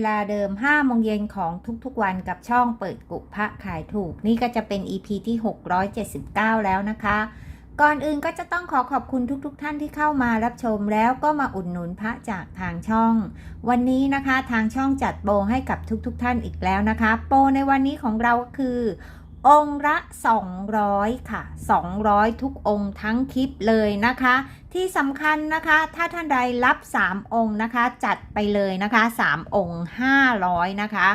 เวลาเดิม5โมงเย็นของทุกๆวันกับช่องเปิดกุพระขายถูก นี่ก็จะเป็น EP ที่ 679 แล้วนะคะ ก่อนอื่นก็จะต้องขอขอบคุณทุกๆทท่านที่เข้ามารับชมแล้วก็มาอุดหนุนพระจากทางช่อง วันนี้นะคะทางช่องจัดโปรให้กับทุกๆทท่านอีกแล้วนะคะ โปรในวันนี้ของเราก็คือ องค์ละ 200 ค่ะ 200 ทุกองค์ทั้งคลิปเลยนะคะ ที่สำคัญนะคะถ้าท่านใดรับ 3 องค์นะคะ จัดไปเลยนะคะ 3 องค์ 500 นะคะ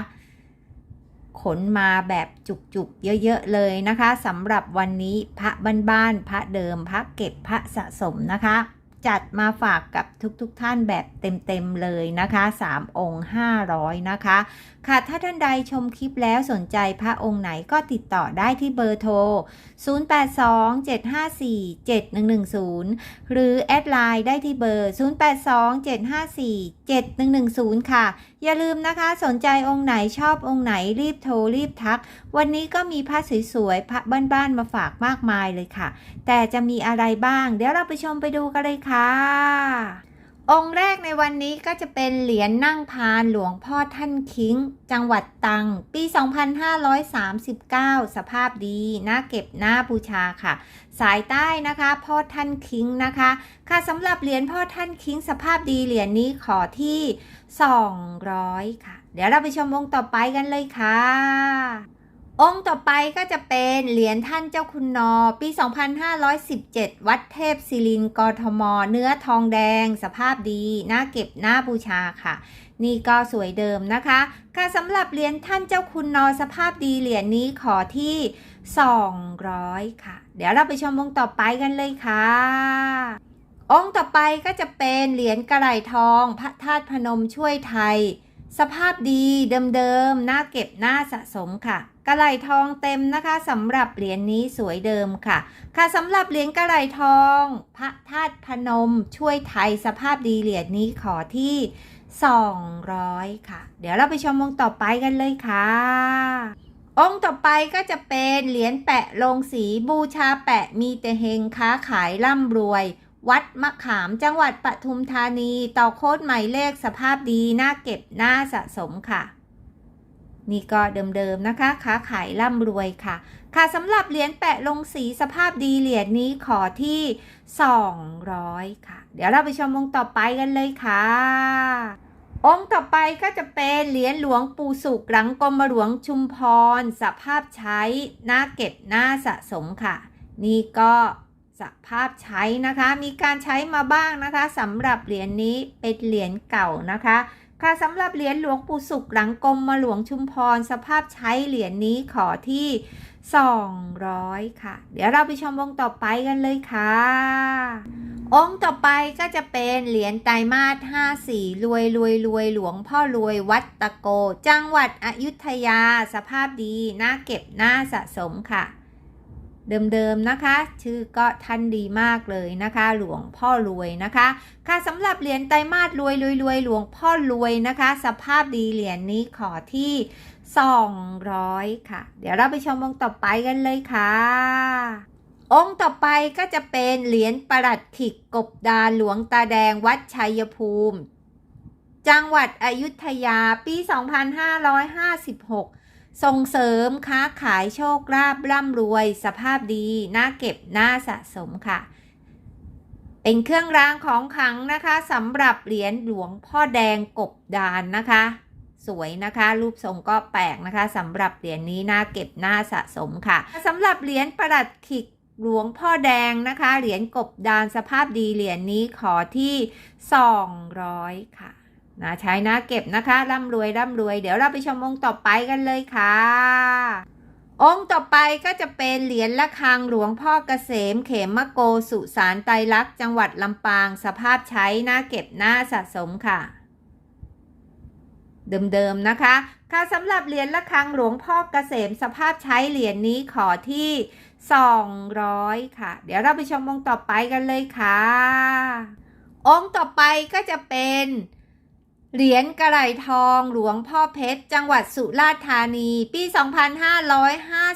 ขนมาแบบจุกๆ เยอะๆ เลยนะคะสำหรับวันนี้พระบ้านๆพระเดิมพระเก็บพระสะสมนะคะ จัดมาฝากกับทุกๆทท่านแบบเต็มๆเลยนะคะ 3 องค์ 500 นะคะ ค่ะถ้าท่านใดชมคลิปแล้วสนใจพระองค์ไหนก็ติดต่อได้ที่เบอร์โทร 0827547110 หรือแอดไลน์ได้ที่เบอร์ 0827547110 ค่ะ อย่าลืมนะคะสนใจองค์ไหนชอบองค์ไหนรีบโทรรีบทัก วันนี้ก็มีพระสวยๆพระบ้านๆมาฝากมากมายเลยค่ะ แต่จะมีอะไรบ้าง เดี๋ยวเราไปชมไปดูกันเลยค่ะ องค์แรกในวันนี้ก็จะเป็นเหรียญนั่งพานหลวงพ่อท่านคิง จังหวัดตัง ปี 2539 สภาพดีน่าเก็บน่าบูชาค่ะ สายใต้นะคะพ่อท่านคิงนะคะ ค่ะสำหรับเหรียญพ่อท่านคิง สภาพดีเหรียญนี้ขอที่ 200 ค่ะ เดี๋ยวเราไปชมองต่อไปกันเลยค่ะ องค์ต่อไปก็จะเป็นเหรียญท่านเจ้าคุณนอ ปี 2517 วัดเทพศิรินทร์กทม เนื้อทองแดง สภาพดีน่าเก็บน่าบูชาค่ะ นี่ก็สวยเดิมนะคะ ค่ะสำหรับเหรียญท่านเจ้าคุณนอสภาพดีเหรียญนี้ขอที่ 200 ค่ะ เดี๋ยวเราไปชมองค์ต่อไปกันเลยค่ะองค์ต่อไปก็จะเป็นเหรียญกระไหลทอง พระธาตุพนมช่วยไทย สภาพดีเดิมๆน่าเก็บน่าสะสมค่ะ กระไหลทองเต็มนะคะสำหรับเหรียญนี้สวยเดิมค่ะ ค่ะสำหรับเหรียญกระไหลทอง พระธาตุพนม ช่วยไทยสภาพดีเหรียญนี้ขอที่ 200 ค่ะ เดี๋ยวเราไปชมองค์ต่อไปกันเลยค่ะ องค์ต่อไปก็จะเป็นเหรียญแปะลงสีบูชาแปะมีแต่เฮงค้าขายร่ำรวย วัดมะขามจังหวัดปทุมธานี ต่อโคดหมายเลขสภาพดีน่าเก็บน่าสะสมค่ะ นี่ก็เดิมๆนะคะค้าขายร่ำรวยค่ะ ค่ะสำหรับเหรียญแปะลงสีสภาพดีเหรียญนี้ขอที่ 200 ค่ะ เดี๋ยวเราไปชมองค์ต่อไปกันเลยค่ะ องค์ต่อไปก็จะเป็นเหรียญหลวงปู่สุขหลังกรมหลวงชุมพร สภาพใช้น่าเก็บน่าสะสมค่ะ นี่ก็สภาพใช้นะคะ มีการใช้มาบ้างนะคะสำหรับเหรียญนี้เป็นเหรียญเก่านะคะ ค่ะสำหรับเหรียญหลวงปู่สุขหลังกรมมาหลวงชุมพร สภาพใช้เหรียญนี้ขอที่ 200 ค่ะ เดี๋ยวเราไปชมองค์ต่อไปกันเลยค่ะ องค์ต่อไปก็จะเป็นเหรียญไตรมาส5สีรวยรวยรวยหลวงพ่อรวยวัดตะโก จังหวัดอยุธยา สภาพดีน่าเก็บน่าสะสมค่ะ เดิมๆนะคะ ชื่อก็ท่านดีมากเลยนะคะ หลวงพ่อรวยนะคะ ค่ะสำหรับเหรียญไตรมาสรวยรวยรวยหลวงพ่อรวยนะคะ สภาพดีเหรียญนี้ขอที่ 200 ค่ะ เดี๋ยวเราไปชมองค์ต่อไปกันเลยค่ะ องค์ต่อไปก็จะเป็นเหรียญประหลัดขิกกบดานหลวงตาแดงวัดชัยภูมิ จังหวัดอยุธยาปี 2556 ส่งเสริมค้าขายโชคลาภร่ำรวย สภาพดีน่าเก็บน่าสะสมค่ะ เป็นเครื่องรางของขลังนะคะสำหรับเหรียญหลวงพ่อแดงกบดานนะคะ สวยนะคะ รูปทรงก็แปลกนะคะสำหรับเหรียญนี้น่าเก็บน่าสะสมค่ะสำหรับเหรียญประหลัดขิกหลวงพ่อแดงนะคะ เหรียญกบดานสภาพดีเหรียญนี้ขอที่ 200 ค่ะ นะใช้นะเก็บนะคะร่ำรวยร่ำรวย เดี๋ยวเราไปชมองค์ต่อไปกันเลยค่ะ องค์ต่อไปก็จะเป็นเหรียญละคังหลวงพ่อเกษม เขมมะโกสุสานไตรลักษณ์จังหวัดลำปาง สภาพใช้น่าเก็บหน่าสะสมค่ะ เดิมๆนะคะ ค่ะสำหรับเหรียญละคังหลวงพ่อเกษม สภาพใช้เหรียญนี้ขอที่ 200 ค่ะ เดี๋ยวเราไปชมองค์ต่อไปกันเลยค่ะ องค์ต่อไปก็จะเป็น เหรียญกระไหลทองหลวงพ่อเพชร จังหวัดสุราษฎร์ธานี ปี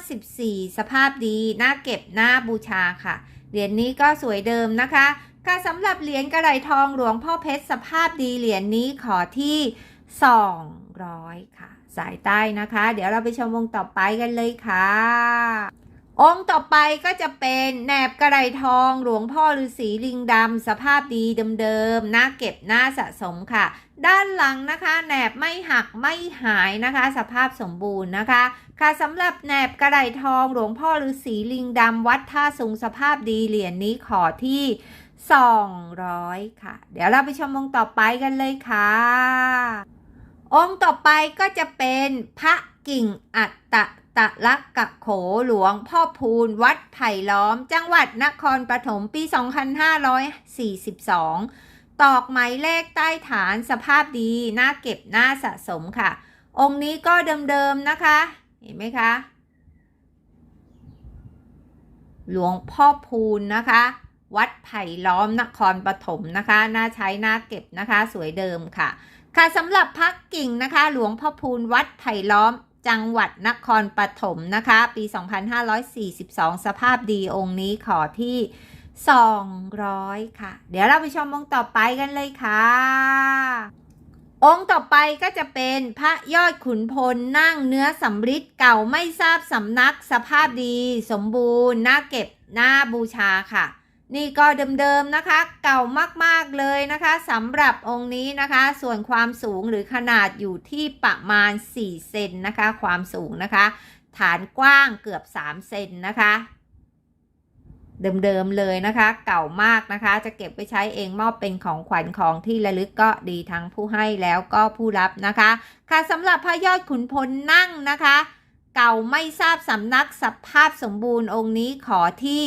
2554 สภาพดีน่าเก็บน่าบูชาค่ะ เหรียญนี้ก็สวยเดิมนะคะค่ะสำหรับเหรียญกระไหลทองหลวงพ่อเพชร สภาพดีเหรียญนี้ขอที่2 200 ค่ะ สายใต้นะคะ เดี๋ยวเราไปชมวงต่อไปกันเลยค่ะ องค์ต่อไปก็จะเป็นแหนบกระไรทอง หลวงพ่อฤาษีลิงดำสภาพดีเดิมๆน่าเก็บน่าสะสมค่ะ ด้านหลังนะคะแหนบไม่หักไม่หายนะคะ สภาพสมบูรณ์นะคะ ค่ะสำหรับแหนบกระไรทอง หลวงพ่อฤาษีลิงดำวัดท่าสูงสภาพดีเหรียญนี้ขอที่ 200 ค่ะ เดี๋ยวเราไปชมองค์ต่อไปกันเลยค่ะ องค์ต่อไปก็จะเป็นพระกิ่งอัตตะ ตะลักกะโขหลวงพ่อพูนวัดไผ่ล้อม จังหวัดนครปฐมปี 2542 ตอกหมายเลขใต้ฐานสภาพดีน่าเก็บน่าสะสมค่ะ องค์นี้ก็เดิมๆนะคะ เห็นไหมคะ หลวงพ่อพูนนะคะ วัดไผ่ล้อมนครปฐมนะคะ น่าใช้น่าเก็บนะคะ สวยเดิมค่ะ ค่ะสำหรับพักกิ่งนะคะ หลวงพ่อพูนวัดไผ่ล้อม จังหวัดนครปฐมนะคะ ปี 2542 สภาพดีองค์นี้ขอที่ 200 ค่ะ เดี๋ยวเราไปชมองค์ต่อไปกันเลยค่ะ องค์ต่อไปก็จะเป็นพระยอดขุนพลนั่งเนื้อสำริดเก่าไม่ทราบสำนักสภาพดี สมบูรณ์น่าเก็บน่าบูชาค่ะ นี่ก็เดิมๆนะคะ เก่ามากๆเลยนะคะสำหรับองค์นี้นะคะ ส่วนความสูงหรือขนาดอยู่ที่ประมาณ 4 เซนนะคะ ความสูงนะคะ ฐานกว้างเกือบ 3 เซนนะคะ เดิมๆเลยนะคะ เก่ามากนะคะ จะเก็บไปใช้เองมอบเป็นของขวัญของที่ระลึกก็ดีทั้งผู้ให้แล้วก็ผู้รับนะคะ ค่ะสำหรับพระยอดขุนพลนั่งนะคะ เก่าไม่ทราบสำนักสภาพสมบูรณ์องค์นี้ขอที่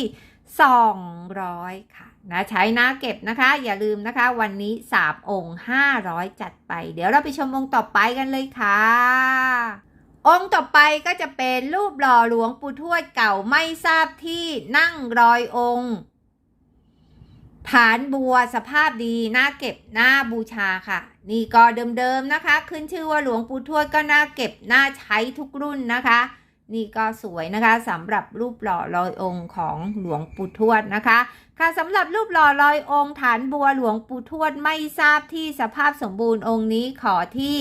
200 ค่ะนะใช้นะเก็บนะคะ อย่าลืมนะคะ วันนี้ 3 องค์ 500 จัดไป เดี๋ยวเราไปชมองค์ต่อไปกันเลยค่ะ องค์ต่อไปก็จะเป็นรูปหล่อหลวงปู่ทวดเก่าไม่ทราบที่นั่งรอยองค์ ฐานบัวสภาพดีน่าเก็บน่าบูชาค่ะ นี่ก็เดิมๆนะคะ ขึ้นชื่อว่าหลวงปู่ทวดก็น่าเก็บน่าใช้ทุกรุ่นนะคะ นี่ก็สวยนะคะสำหรับรูปหล่อลอยองค์ของหลวงปู่ทวดนะคะ ค่ะสำหรับรูปหล่อลอยองค์ฐานบัวหลวงปู่ทวดไม่ทราบที่สภาพสมบูรณ์องค์นี้ขอที่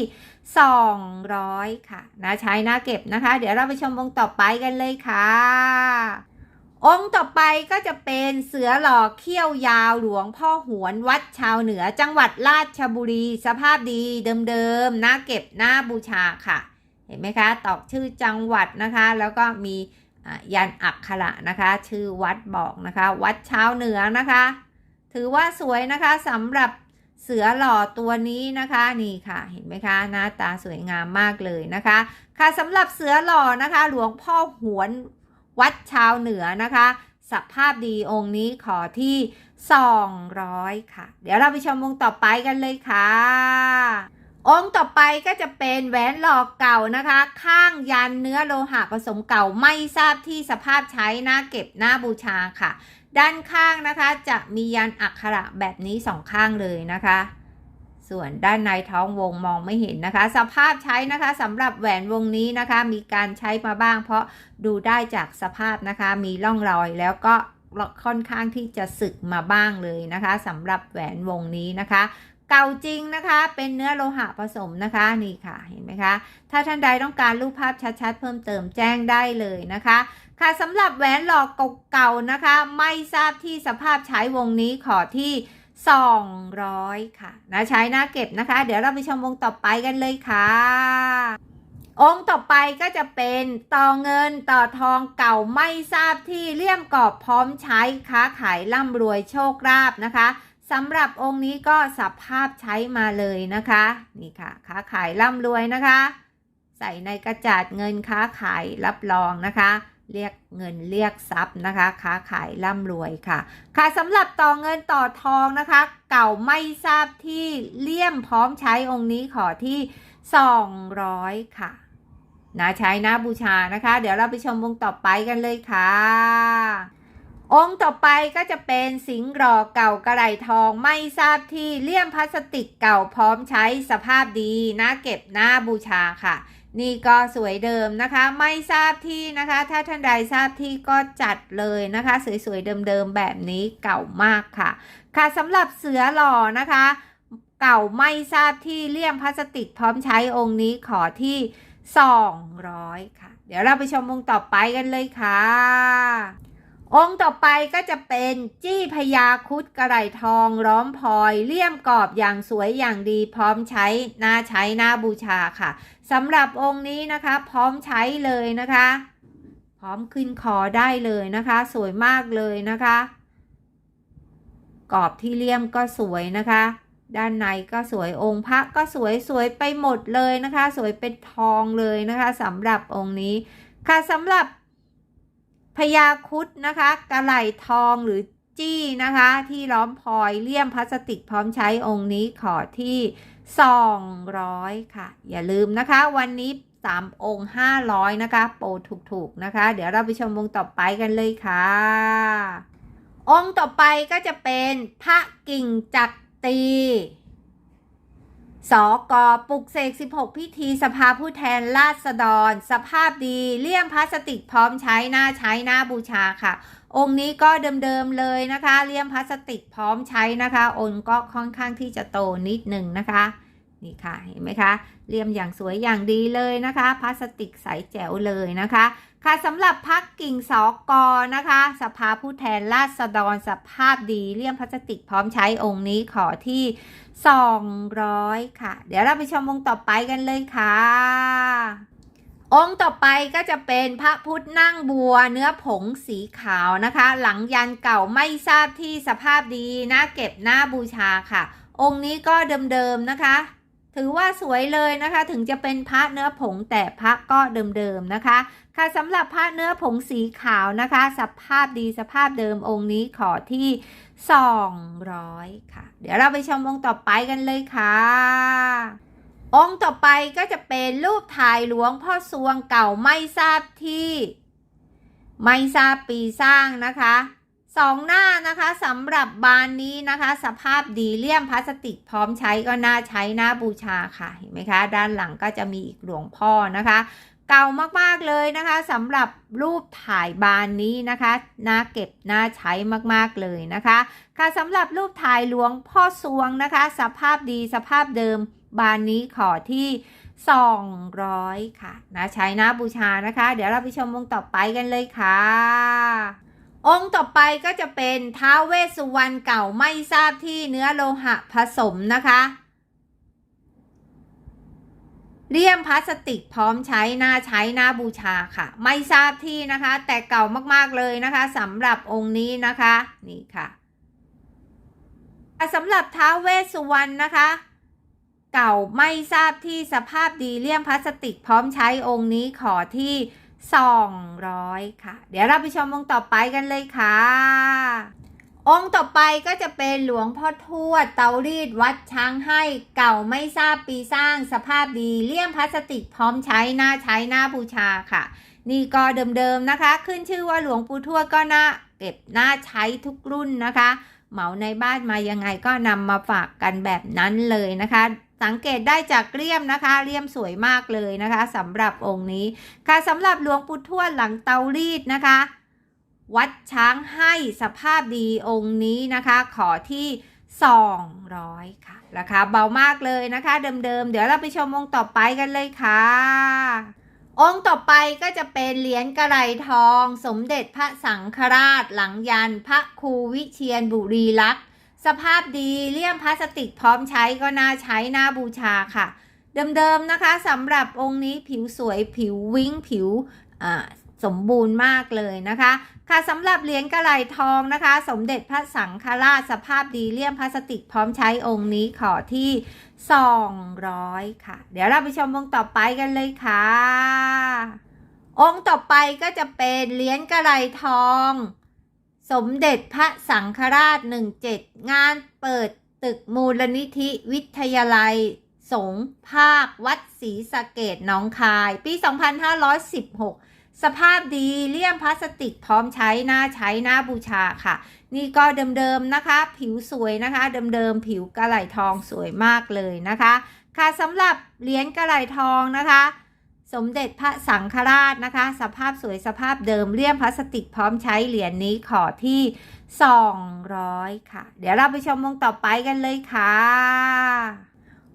200 ค่ะนะใช้นะเก็บนะคะ เดี๋ยวเราไปชมองค์ต่อไปกันเลยค่ะองค์ต่อไปก็จะเป็นเสือหล่อเขี้ยวยาวหลวงพ่อหวนวัดชาวเหนือจังหวัดราชบุรี สภาพดีเดิมๆน่าเก็บน่าบูชาค่ะ ห็นไหมคะตอกชื่อจังหวัดนะคะ แล้วก็มียันอักขระนะคะ ชื่อวัดบอกนะคะ วัดเช้าเหนือนะคะ ถือว่าสวยนะคะสำหรับเสือหล่อตัวนี้นะคะนี่ค่ะ เห็นไหมคะหน้าตาสวยงามมากเลยนะคะ ค่ะสำหรับเสือหล่อนะคะ หลวงพ่อหวนวัดชาวเหนือนะคะสภาพดีองค์นี้ขอที่ 200 ค่ะ เดี๋ยวเราไปชมวงต่อไปกันเลยค่ะ องค์ต่อไปก็จะเป็นแหวนหลอกเก่านะคะ ข้างยันเนื้อโลหะผสมเก่าไม่ทราบที่สภาพใช้หน้าเก็บหน้าบูชาค่ะ ด้านข้างนะคะจะมียันอักขระแบบนี้สองข้างเลยนะคะ ส่วนด้านในท้องวงมองไม่เห็นนะคะ สภาพใช้นะคะสำหรับแหวนวงนี้นะคะ มีการใช้มาบ้าง เพราะดูได้จากสภาพนะคะ มีร่องรอยแล้วก็ค่อนข้างที่จะสึกมาบ้างเลยนะคะสำหรับแหวนวงนี้นะคะ เก่าจริงนะคะ เป็นเนื้อโลหะผสมนะคะนี่ค่ะเห็นไหมคะ ถ้าท่านใดต้องการรูปภาพชัดๆ เพิ่มเติมแจ้งได้เลยนะคะ ค่ะสำหรับแหวนหลอกเก่าๆนะคะ ไม่ทราบที่สภาพใช้วงนี้ขอที่ 200 ค่ะนะใช้หน้าเก็บนะคะ เดี๋ยวเราไปชมวงต่อไปกันเลยค่ะองค์ต่อไปก็จะเป็นต่อเงินต่อทองเก่าไม่ทราบที่เลี่ยมกรอบพร้อมใช้ค้าขายร่ำรวยโชคลาภนะคะ สำหรับองค์นี้ก็สภาพใช้มาเลยนะคะ นี่ค่ะ ค้าขายร่ำรวยนะคะ ใส่ในกระจาดเงินค้าขายรับรองนะคะ เรียกเงินเรียกทรัพย์นะคะ ค้าขายร่ำรวยค่ะ ค่ะสำหรับต่อเงินต่อทองนะคะ เก่าไม่ทราบที่เลี่ยมพร้อมใช้องค์นี้ขอที่ 200 ค่ะนะใช้นะบูชานะคะ เดี๋ยวเราไปชมวงต่อไปกันเลยค่ะ องค์ต่อไปก็จะเป็นสิงห์รอเก่ากระไรทองไม่ทราบที่เลี่ยมพลาสติกเก่าพร้อมใช้สภาพดีนะเก็บหน้าบูชาค่ะ นี่ก็สวยเดิมนะคะ ไม่ทราบที่นะคะ ถ้าท่านใดทราบที่ก็จัดเลยนะคะ สวยๆเดิมๆแบบนี้เก่ามากค่ะ ค่ะสำหรับเสือหล่อนะคะ เก่าไม่ทราบที่เลี่ยมพลาสติกพร้อมใช้องค์นี้ขอที่ 200 ค่ะ เดี๋ยวเราไปชมองค์ต่อไปกันเลยค่ะ องค์ต่อไปก็จะเป็นจี้พญาคุดกระไหลทองล้อมพลอยเลี่ยมกรอบอย่างสวยอย่างดี พร้อมใช้น่าใช้น่าบูชาค่ะสำหรับองค์นี้นะคะ พร้อมใช้เลยนะคะ พร้อมขึ้นคอได้เลยนะคะ สวยมากเลยนะคะกรอบที่เลี่ยมก็สวยนะคะ ด้านในก็สวยองค์พระก็สวยสวยไปหมดเลยนะคะ สวยเป็นทองเลยนะคะสำหรับองค์นี้ค่ะสำหรับ พญาคุดนะคะกระไหลทองหรือจี้นะคะ ที่ล้อมพลอยเลี่ยมพลาสติกพร้อมใช้องค์นี้ขอที่ 200 ค่ะ อย่าลืมนะคะ วันนี้ 3 องค์ 500 นะคะ โปรถูกๆนะคะ เดี๋ยวเราไปชมวงต่อไปกันเลยค่ะ องค์ต่อไปก็จะเป็นพระกิ่งจักรี สกปลุกเสก 16 พิธีสภาผู้แทนราษฎร สภาพดีเลี่ยมพลาสติกพร้อมใช้หน้าใช้หน้าบูชาค่ะ องค์นี้ก็เดิมๆเลยนะคะ เลี่ยมพลาสติกพร้อมใช้นะคะ องค์ก็ค่อนข้างที่จะโตนิดหนึ่งนะคะ นี่ค่ะเห็นไหมคะเลี่ยมอย่างสวยอย่างดีเลยนะคะพลาสติกใสแจ๋วเลยนะคะ ค่ะสำหรับพักกิ่งสอกอนะคะ สภาผู้แทนราษฎรสภาพดีเลี่ยมพลาสติกพร้อมใช้องค์นี้ขอที่ 200 ค่ะ เดี๋ยวเราไปชมองค์ต่อไปกันเลยค่ะ องค์ต่อไปก็จะเป็นพระพุทธนั่งบัวเนื้อผงสีขาวนะคะ หลังยันเก่าไม่ทราบที่สภาพดีน่าเก็บหน้าบูชาค่ะองค์นี้ก็เดิมๆนะคะ ถือว่าสวยเลยนะคะ ถึงจะเป็นพระเนื้อผงแต่พระก็เดิมๆนะคะ ค่ะสำหรับพระเนื้อผงสีขาวนะคะ สภาพดีสภาพเดิมองค์นี้ขอที่ 200 ค่ะ เดี๋ยวเราไปชมองค์ต่อไปกันเลยค่ะองค์ต่อไปก็จะเป็นรูปถ่ายหลวงพ่อสวงเก่าไม่ทราบที่ ไม่ทราบปีสร้างนะคะ สองหน้านะคะสำหรับบานนี้นะคะ สภาพดีเลี่ยมพลาสติกพร้อมใช้ก็น่าใช้น่าบูชาค่ะเห็นไหมคะ ด้านหลังก็จะมีอีกหลวงพ่อนะคะ เก่ามากๆเลยนะคะสำหรับรูปถ่ายบานนี้นะคะน่าเก็บน่าใช้มากๆเลยนะคะ ค่ะสำหรับรูปถ่ายหลวงพ่อสวงนะคะ สภาพดีสภาพเดิมบานนี้ขอที่ 200 ค่ะนะใช้นะบูชานะคะ เดี๋ยวเราไปชมองต่อไปกันเลยค่ะ องค์ต่อไปก็จะเป็นท้าเวสุวรรณเก่าไม่ทราบที่เนื้อโลหะผสมนะคะเลี่ยมพลาสติกพร้อมใช้หน้าใช้หน้าบูชาค่ะ ไม่ทราบที่นะคะ แต่เก่ามากๆเลยนะคะสำหรับองค์นี้นะคะนี่ค่ะสำหรับท้าเวสสุวรรณนะคะ เก่าไม่ทราบที่สภาพดีเลี่ยมพลาสติกพร้อมใช้องค์นี้ขอที่ 200 ค่ะ เดี๋ยวเราไปชมองค์ต่อไปกันเลยค่ะ องค์ต่อไปก็จะเป็นหลวงพ่อทวดเตารีดวัดช้างให้เก่าไม่ทราบปีสร้างสภาพดีเลี่ยมพลาสติกพร้อมใช้หน้าใช้หน้าบูชาค่ะ นี่ก็เดิมๆนะคะ ขึ้นชื่อว่าหลวงปู่ทวดก็น่าเก็บหน่าใช้ทุกรุ่นนะคะ เหมาในบ้านมายังไงก็นำมาฝากกันแบบนั้นเลยนะคะ สังเกตได้จากเลี่ยมนะคะเลี่ยมสวยมากเลยนะคะสำหรับองค์นี้ ค่ะสำหรับหลวงปู่ทวดหลังเตารีดนะคะ วัดช้างให้สภาพดีองค์นี้นะคะ ขอที่ 200 ค่ะราคาเบามากเลยนะคะเดิมๆ เดี๋ยวเราไปชมองค์ต่อไปกันเลยค่ะ องค์ต่อไปก็จะเป็นเหรียญกระไหลทอง สมเด็จพระสังฆราชหลังยันพระครูวิเชียนบุรีลักษ์ สภาพดีเลี่ยมพลาสติกพร้อมใช้ก็น่าใช้น่าบูชาค่ะ เดิมๆนะคะสำหรับองค์นี้ผิวสวยผิววิ้งผิวสมบูรณ์มากเลยนะคะ ค่ะสำหรับเหรียญกระไหลทองนะคะ สมเด็จพระสังฆราชสภาพดีเลี่ยมพลาสติกพร้อมใช้องค์นี้ขอที่ 200 ค่ะ เดี๋ยวเราไปชมองค์ต่อไปกันเลยค่ะ องค์ต่อไปก็จะเป็นเหรียญกระไหลทอง สมเด็จพระสังฆราช 17 งานเปิดตึกมูลนิธิวิทยาลัย สงฆ์ภาค วัดศรีสะเกดน้องคาย ปี 2516 สภาพดีเลี่ยมพลาสติกพร้อมใช้หน้าใช้หน้าบูชาค่ะ นี่ก็เดิมๆนะคะ ผิวสวยนะคะ เดิมๆผิวกระไหลทองสวยมากเลยนะคะ ค่ะสำหรับเหรียญกระไหลทองนะคะ สมเด็จพระสังฆราชนะคะ สภาพสวยสภาพเดิมเลี่ยมพลาสติกพร้อมใช้เหรียญนี้ขอที่ 200 ค่ะ เดี๋ยวเราไปชมองค์ต่อไปกันเลยค่ะ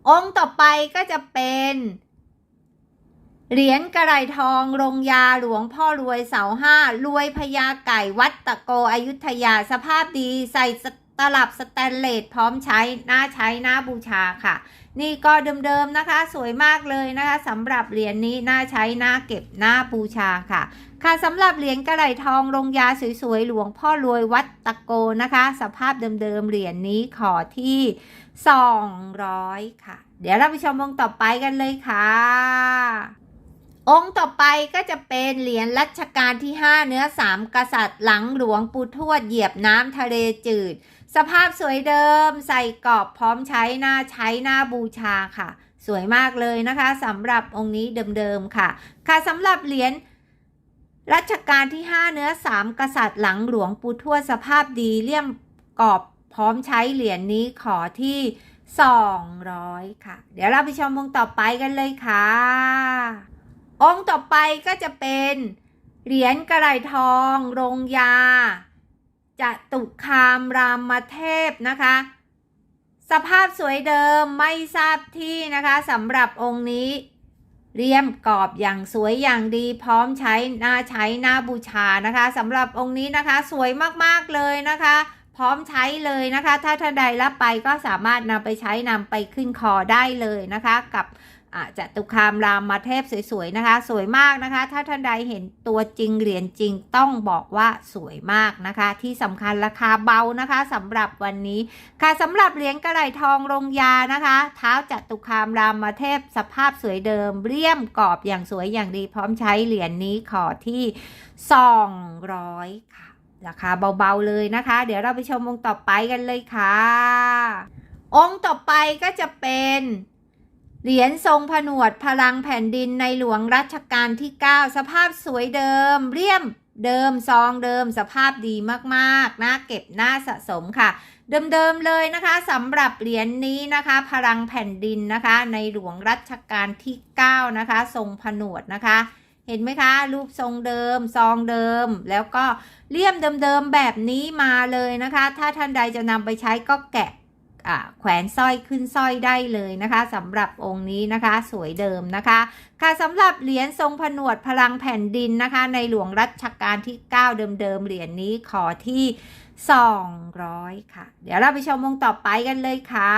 องค์ต่อไปก็จะเป็นเหรียญกระไรทองลงยาหลวงพ่อรวยเสาห้ารวยพญาไก่วัดตะโกอยุธยาสภาพดีใส่ส ตลับสแตนเลสพร้อมใช้น่าใช้น่าบูชาค่ะ นี่ก็เดิมๆนะคะ สวยมากเลยนะคะสำหรับเหรียญนี้น่าใช้น่าเก็บน่าบูชาค่ะ ค่ะสำหรับเหรียญกระไหลทองลงยาสวยๆหลวงพ่อรวยวัดตะโกนะคะ สภาพเดิมๆเหรียญนี้ขอที่ 200 ค่ะ เดี๋ยวเราไปชมองต่อไปกันเลยค่ะองค์ต่อไปก็จะเป็นเหรียญรัชกาลที่ 5 เนื้อ 3 กษัตริย์หลังหลวงปู่ทวดเหยียบน้ำทะเลจืด สภาพสวยเดิม ใส่กรอบพร้อมใช้หน้าใช้หน้าบูชาค่ะ สวยมากเลยนะคะสำหรับองค์นี้เดิมๆค่ะ ค่ะสำหรับเหรียญรัชกาลที่ 5 เนื้อ 3 กษัตริย์หลังหลวงปู่ทวดสภาพดีเลี่ยมกรอบพร้อมใช้เหรียญนี้ขอที่ 200 ค่ะ เดี๋ยวเราไปชมองค์ต่อไปกันเลยค่ะ องค์ต่อไปก็จะเป็นเหรียญกระไรทอง รงยา จตุคามรามเทพนะคะ สภาพสวยเดิมไม่ทราบที่นะคะสำหรับองค์นี้เรียมกรอบอย่างสวยอย่างดีพร้อมใช้หน้าใช้หน้าบูชานะคะสำหรับองค์นี้นะคะสวยมากๆเลยนะคะ พร้อมใช้เลยนะคะ ถ้าท่านใดรับไปก็สามารถนำไปใช้นำไปขึ้นคอได้เลยนะคะ กับ จตุคามรามมาเทพสวยๆนะคะ สวยมากนะคะ ถ้าท่านใดเห็นตัวจริงเหรียญจริงต้องบอกว่าสวยมากนะคะ ที่สำคัญราคาเบานะคะสำหรับวันนี้ ค่ะสำหรับเหรียญกระไหลทองลงยานะคะ เท้าจัตุคามรามาเทพสภาพสวยเดิม เรียมกรอบอย่างสวยอย่างดีพร้อมใช้เหรียญนี้ขอที่ 200 ค่ะราคาเบาๆเลยนะคะ เดี๋ยวเราไปชมองค์ต่อไปกันเลยค่ะ องค์ต่อไปก็จะเป็น เหรียญทรงผนวดพลังแผ่นดินในหลวงรัชกาลที่ 9 สภาพสวยเดิม เรียมเดิมซองเดิมสภาพดีมากๆน่าเก็บน่าสะสมค่ะ เดิมๆเลยนะคะสำหรับเหรียญนี้นะคะ พลังแผ่นดินนะคะ ในหลวงรัชกาลที่ 9 นะคะ ทรงผนวดนะคะ เห็นไหมคะ รูปทรงเดิม ซองเดิม แล้วก็เลี่ยมเดิมๆแบบนี้มาเลยนะคะ ถ้าท่านใดจะนำไปใช้ก็แกะ แขวนสร้อยขึ้นสร้อยได้เลยนะคะสำหรับองค์นี้นะคะสวยเดิมนะคะ ค่ะสำหรับเหรียญทรงผนวดพลังแผ่นดินนะคะ ในหลวงรัชกาลที่ 9 เดิมๆเหรียญนี้ขอที่ 200 ค่ะ เดี๋ยวเราไปชมองค์ต่อไปกันเลยค่ะ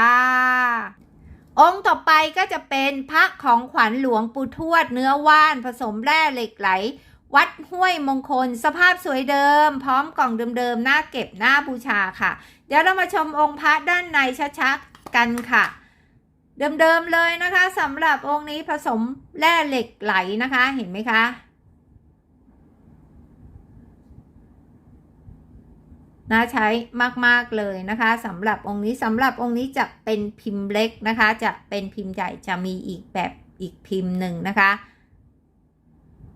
องค์ต่อไปก็จะเป็นพระของขวัญหลวงปู่ทวดเนื้อว่านผสมแร่เหล็กไหล วัดห้วยมงคล สภาพสวยเดิม พร้อมกล่องเดิมๆหน้าเก็บหน้าบูชาค่ะ เดี๋ยวเรามาชมองค์พระด้านในชัดๆกันค่ะ เดิมๆเลยนะคะสำหรับองค์นี้ผสมแร่เหล็กไหลนะคะเห็นไหมคะน่าใช้มากๆเลยนะคะสำหรับองค์นี้สำหรับองค์นี้จะเป็นพิมพ์เล็กนะคะ จะเป็นพิมพ์ใหญ่จะมีอีกแบบอีกพิมพ์หนึ่งนะคะ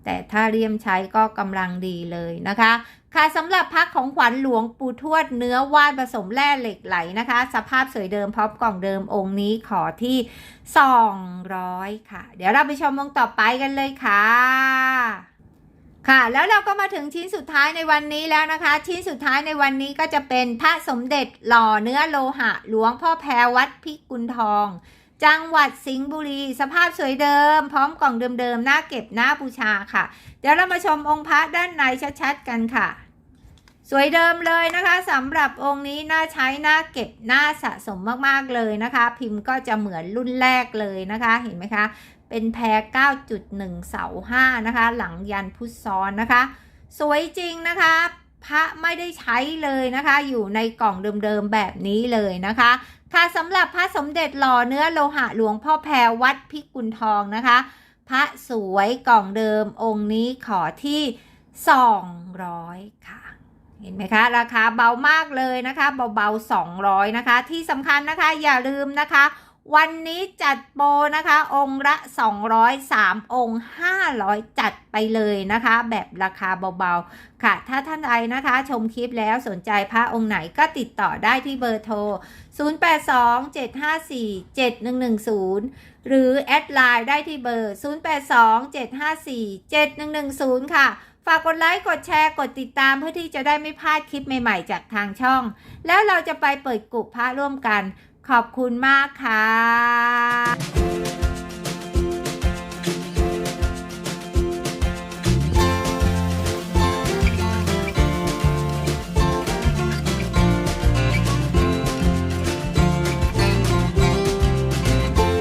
แต่ถ้าเรียมใช้ก็กำลังดีเลยนะคะ ค่ะสำหรับพักของขวัญหลวงปู่ทวดเนื้อวานผสมแร่เหล็กไหลนะคะ สภาพสวยเดิมพร้อมกล่องเดิมองค์นี้ขอที่ 200 ค่ะ เดี๋ยวเราไปชมองค์ต่อไปกันเลยค่ะค่ะแล้วเราก็มาถึงชิ้นสุดท้ายในวันนี้แล้วนะคะ ชิ้นสุดท้ายในวันนี้ก็จะเป็นพระสมเด็จหล่อเนื้อโลหะ หลวงพ่อแพรวัดพิกุลทอง จังหวัดสิงห์บุรี สภาพสวยเดิม พร้อมกล่องเดิมๆหน้าเก็บหน้าบูชาค่ะ เดี๋ยวเรามาชมองค์พระด้านในชัดๆกันค่ะ สวยเดิมเลยนะคะสำหรับองค์นี้น่าใช้น่าเก็บน่าสะสมมากๆเลยนะคะ พิมพ์ก็จะเหมือนรุ่นแรกเลยนะคะเห็นไหมคะเป็นแพร9.1 เสา5นะคะ หลังยันพุทซ้อนนะคะ สวยจริงนะคะ พระไม่ได้ใช้เลยนะคะ อยู่ในกล่องเดิมๆแบบนี้เลยนะคะ ค่ะสำหรับพระสมเด็จหล่อเนื้อโลหะหลวงพ่อแพรวัดพิกุลทองนะคะ พระสวยกล่องเดิมองค์นี้ขอที่ 200 ค่ะ เห็นไหมคะ ราคาเบามากเลยนะคะ เบาๆ 200 นะคะ ที่สำคัญนะคะอย่าลืมนะคะ วันนี้จัดโปรนะคะ องค์ละ 203 องค์ 500 จัดไปเลยนะคะ แบบราคาเบาๆ ค่ะ ถ้าท่านใดนะคะ ชมคลิปแล้วสนใจพระองค์ไหนก็ติดต่อได้ที่เบอร์โทร 0827547110 หรือแอดไลน์ได้ที่เบอร์ 0827547110 ค่ะฝากกดไลค์ กดแชร์ กดติดตามเพื่อที่จะได้ไม่พลาดคลิปใหม่ ๆ จากทางช่อง แล้วเราจะไปเปิดกลุ่มพระร่วมกัน ขอบคุณมากค่ะ